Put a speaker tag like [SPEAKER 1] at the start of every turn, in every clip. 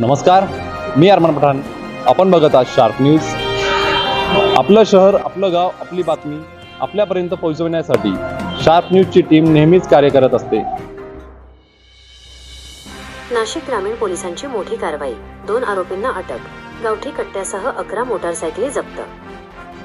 [SPEAKER 1] नमस्कार मी अरमान पठाण. आपण बघत आहात शार्प न्यूज आपलं शहर आपलं गाव आपली बातमी आपल्यापर्यंत पोहोचवण्यासाठी शार्प न्यूजची टीम नेहमीच कार्य करत असते.
[SPEAKER 2] नाशिक ग्रामीण पोलिसांची मोठी कारवाई. दोन आरोपींना अटक. गावठी कट्ट्यासह अकरा मोटारसायकली जप्त.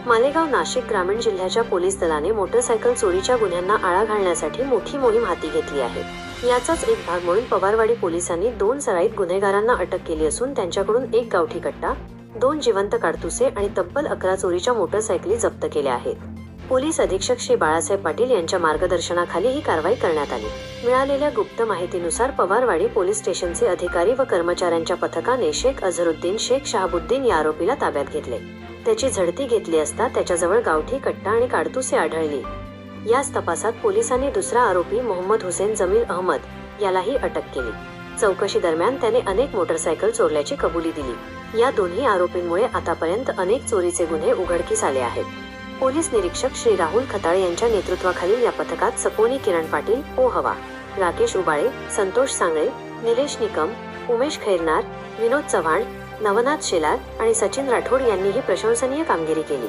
[SPEAKER 2] मालेगाव नाशिक ग्रामीण जिल्ह्याच्या पोलीस दलाने मोटरसायकल चोरीच्या गुन्ह्यांना आळा घालण्यासाठी मोठी मोहीम हाती घेतली आहे. याचाच एक भाग म्हणून पवारवाडी पोलिसांनी दोन सराईत गुन्हेगारांना अटक केली असून त्यांच्याकडून एक गावठी कट्टा दोन जिवंत काडतुसे आणि तब्बल अकरा चोरीच्या मोटरसायकली जप्त केल्या आहेत. पोलीस अधीक्षक श्री बाळासाहेब पाटील यांच्या मार्गदर्शनाखाली ही कारवाई करण्यात आली. मिळालेल्या गुप्त माहितीनुसार पवारवाडी पोलीस स्टेशनचे अधिकारी व कर्मचाऱ्यांच्या पथकाने शेख अझरुद्दीन शेख शहाबुद्दीन या आरोपीला ताब्यात घेतले. त्याची झडती घेतली असता त्याच्याजवळ गावठी कट्टा आणि काडतुसे आढळली. याच तपासात पोलिसांनी दुसरा आरोपी मोहम्मद हुसेन जमील अहमद यालाही अटक केली. चौकशी दरम्यान त्याने अनेक मोटरसायकल चोरल्याची कबुली दिली. या दोन्ही आरोपींमुळे आतापर्यंत अनेक चोरीचे गुन्हे उघडकीस आले आहेत. पोलीस निरीक्षक श्री राहुल खताळे यांच्या नेतृत्वाखालील या पथकात सपोनी किरण पाटील ओ हवा राकेश उबाळे संतोष सांगळे निलेश निकम उमेश खैरनार विनोद चव्हाण नवनाथ शेलार आणि सचिन राठोड यांनी ही प्रशंसनीय कामगिरी केली.